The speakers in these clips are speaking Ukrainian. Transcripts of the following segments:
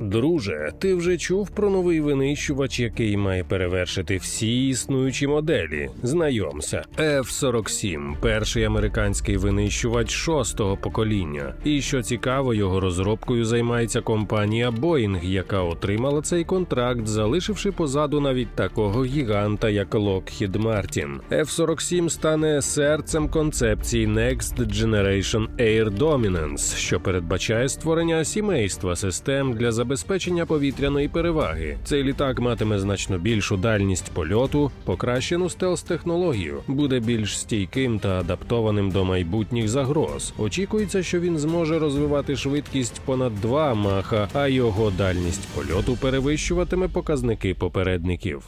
Друже, ти вже чув про новий винищувач, який має перевершити всі існуючі моделі. Знайомся, F-47 – перший американський винищувач шостого покоління. І що цікаво, його розробкою займається компанія Boeing, яка отримала цей контракт, залишивши позаду навіть такого гіганта, як Lockheed Martin. F-47 стане серцем концепції Next Generation Air Dominance, що передбачає створення сімейства систем для забезпечення повітряної переваги. Цей літак матиме значно більшу дальність польоту, покращену стелс-технологію, буде більш стійким та адаптованим до майбутніх загроз. Очікується, що він зможе розвивати швидкість понад 2 маха, а його дальність польоту перевищуватиме показники попередників.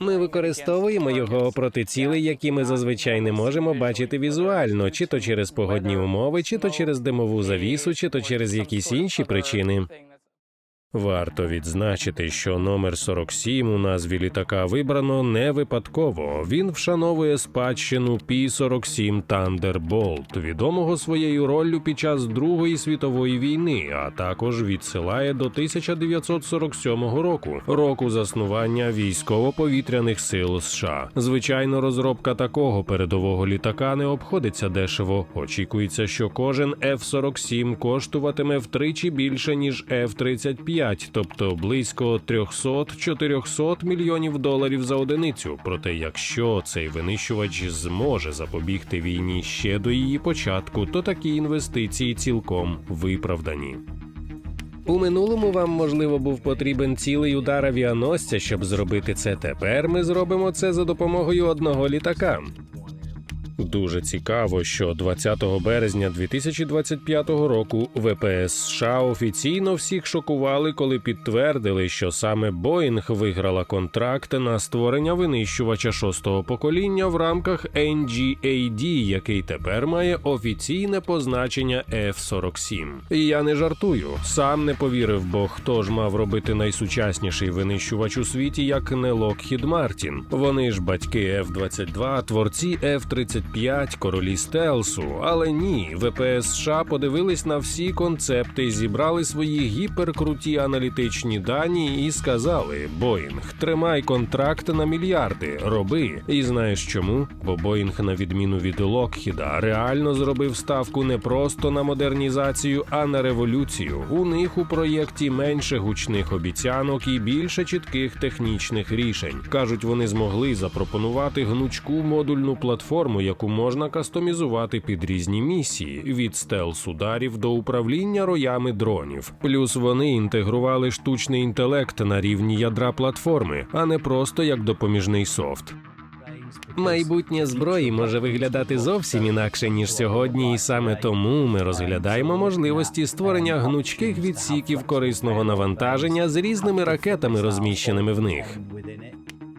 Ми використовуємо його проти цілей, які ми зазвичай не можемо бачити візуально, чи то через погодні умови, чи то через димову завісу, чи то через якісь інші причини. Варто відзначити, що номер 47 у назві літака вибрано не випадково. Він вшановує спадщину Пі-47 Thunderbolt, відомого своєю роллю під час Другої світової війни, а також відсилає до 1947 року, року заснування військово-повітряних сил США. Звичайно, розробка такого передового літака не обходиться дешево. Очікується, що кожен F-47 коштуватиме втричі більше ніж F-35, тобто близько 300-400 мільйонів доларів за одиницю. Проте, якщо цей винищувач зможе запобігти війні ще до її початку, то такі інвестиції цілком виправдані. У минулому вам можливо був потрібен цілий удар авіаносця, щоб зробити це. Тепер ми зробимо це за допомогою одного літака. Дуже цікаво, що 20 березня 2025 року ВПС США офіційно всіх шокували, коли підтвердили, що саме Боїнг виграла контракт на створення винищувача шостого покоління в рамках NGAD, який тепер має офіційне позначення F-47. І я не жартую, сам не повірив, бо хто ж мав робити найсучасніший винищувач у світі, як не Lockheed Martin. Вони ж батьки F-22, творці F-35, королі стелсу. Але ні, ВПС США подивились на всі концепти, зібрали свої гіперкруті аналітичні дані і сказали: Боїнг, тримай контракт на мільярди, роби. І знаєш чому? Бо Боїнг, на відміну від Локхіда, реально зробив ставку не просто на модернізацію, а на революцію. У них у проєкті менше гучних обіцянок і більше чітких технічних рішень. кажуть, вони змогли запропонувати гнучку модульну платформу, яку можна кастомізувати під різні місії від стелс-ударів до управління роями дронів. Плюс вони інтегрували штучний інтелект на рівні ядра платформи, а не просто як допоміжний софт. Майбутнє зброї може виглядати зовсім інакше ніж сьогодні, і саме тому ми розглядаємо можливості створення гнучких відсіків корисного навантаження з різними ракетами, розміщеними в них.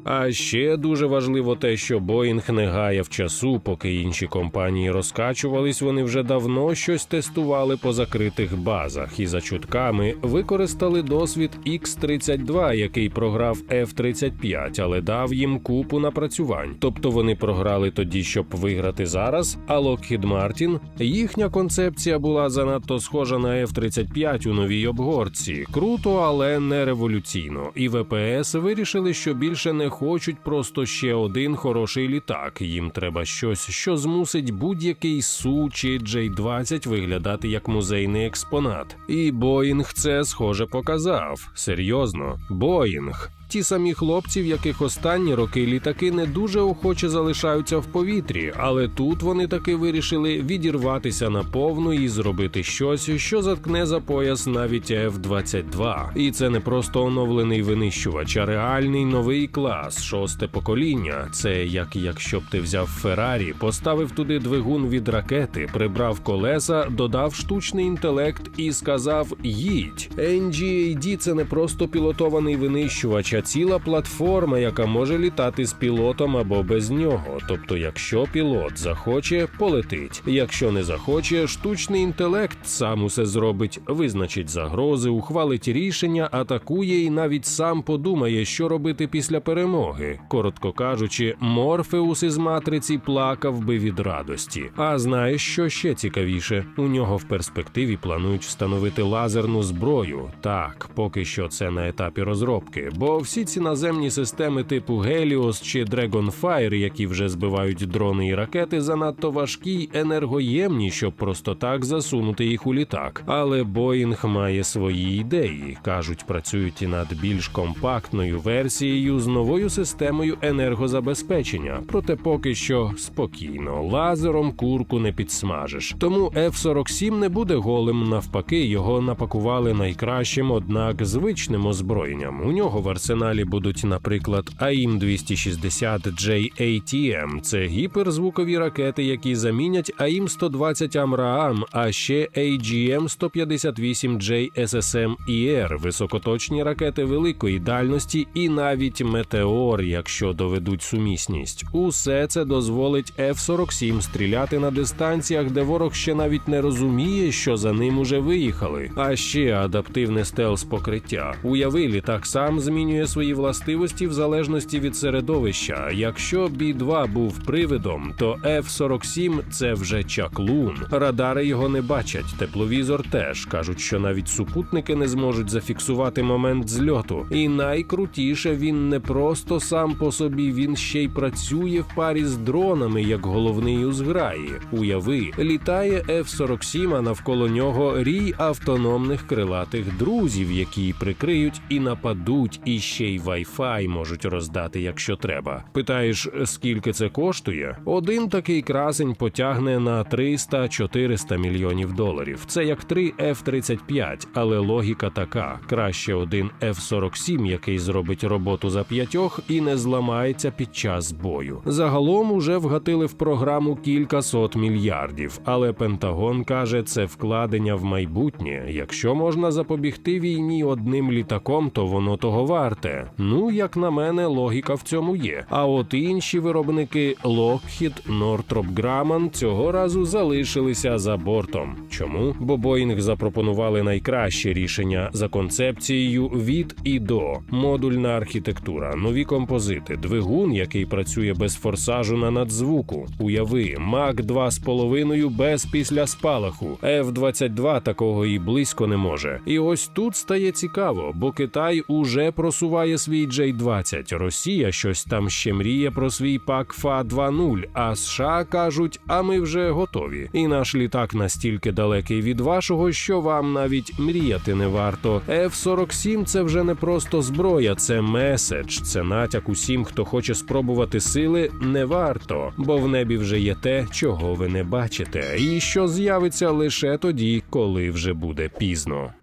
А ще дуже важливо те, що Боїнг не гаяв часу, поки інші компанії розкачувались, вони вже давно щось тестували по закритих базах і за чутками використали досвід X-32, який програв F-35, але дав їм купу напрацювань. Тобто вони програли тоді, щоб виграти зараз. А Lockheed Martin, їхня концепція була занадто схожа на F-35 у новій обгорці. Круто, але не революційно. І ВПС вирішили, що більше не хочуть просто ще один хороший літак. Їм треба щось, що змусить будь-який Су чи J-20 виглядати як музейний експонат. І Боїнг це схоже показав. Серйозно, Боїнг. Ті самі хлопці, в яких останні роки літаки не дуже охоче залишаються в повітрі, але тут вони таки вирішили відірватися на повну і зробити щось, що заткне за пояс навіть F-22. І це не просто оновлений винищувач, а реальний новий клас, шосте покоління. Це як якщо б ти взяв Феррарі, поставив туди двигун від ракети, прибрав колеса, додав штучний інтелект і сказав: їдь. NGAD – це не просто пілотований винищувач. Ціла платформа, яка може літати з пілотом або без нього. Тобто, якщо пілот захоче, полетить. Якщо не захоче, штучний інтелект сам усе зробить, визначить загрози, ухвалить рішення, атакує і навіть сам подумає, що робити після перемоги. Коротко кажучи, Морфеус із матриці плакав би від радості. А знаєш, що ще цікавіше? У нього в перспективі планують встановити лазерну зброю. Так, поки що це на етапі розробки, бо всі ці наземні системи типу Геліос чи Dragonfire, які вже збивають дрони і ракети, занадто важкі й енергоємні, щоб просто так засунути їх у літак. Але Боїнг має свої ідеї. кажуть, працюють і над більш компактною версією з новою системою енергозабезпечення. Проте поки що спокійно, лазером курку не підсмажиш. Тому F-47 не буде голим. Навпаки, його напакували найкращим, однак звичним озброєнням. У нього в арсеналі будуть, наприклад, AIM 260 JATM. Це гіперзвукові ракети, які замінять AIM 120 Амраам, а ще AGM 158 JSSM ER, високоточні ракети великої дальності і навіть метеор, якщо доведуть сумісність. Усе це дозволить F-47 стріляти на дистанціях, де ворог ще навіть не розуміє, що за ним уже виїхали. А ще адаптивне стелс покриття. Уяви, літак сам змінює свої властивості в залежності від середовища. Якщо B-2 був привидом, то F-47 – це вже чаклун. Радари його не бачать. Тепловізор теж кажуть, що навіть супутники не зможуть зафіксувати момент зльоту. І найкрутіше він не просто сам по собі, він ще й працює в парі з дронами, як головний у зграї. Уяви, літає F-47, а навколо нього рій автономних крилатих друзів, які прикриють і нападуть, і й Wi-Fi можуть роздати, якщо треба. Питаєш, скільки це коштує? Один такий красень потягне на 300-400 мільйонів доларів. Це як три F-35, але логіка така: краще один F-47, який зробить роботу за п'ятьох і не зламається під час бою. Загалом уже вгатили в програму кілька сот мільярдів, але Пентагон каже, це вкладення в майбутнє. Якщо можна запобігти війні одним літаком, то воно того варте. Ну, як на мене, логіка в цьому є. А от інші виробники Lockheed, Northrop Grumman цього разу залишилися за бортом. Чому? Бо Боїнг запропонували найкраще рішення за концепцією від і до модульна архітектура, нові композити, двигун, який працює без форсажу на надзвуку. Уяви, Мак 2,5 без після спалаху. F-22 такого і близько не може. І ось тут стає цікаво, бо Китай уже просуває свій J-20. Росія щось там ще мріє про свій пак ФА 2.0, а США кажуть, а ми вже готові. І наш літак настільки далекий від вашого, що вам навіть мріяти не варто. F-47 – це вже не просто зброя, це меседж, це натяк усім, хто хоче спробувати сили, не варто, бо в небі вже є те, чого ви не бачите, і що з'явиться лише тоді, коли вже буде пізно.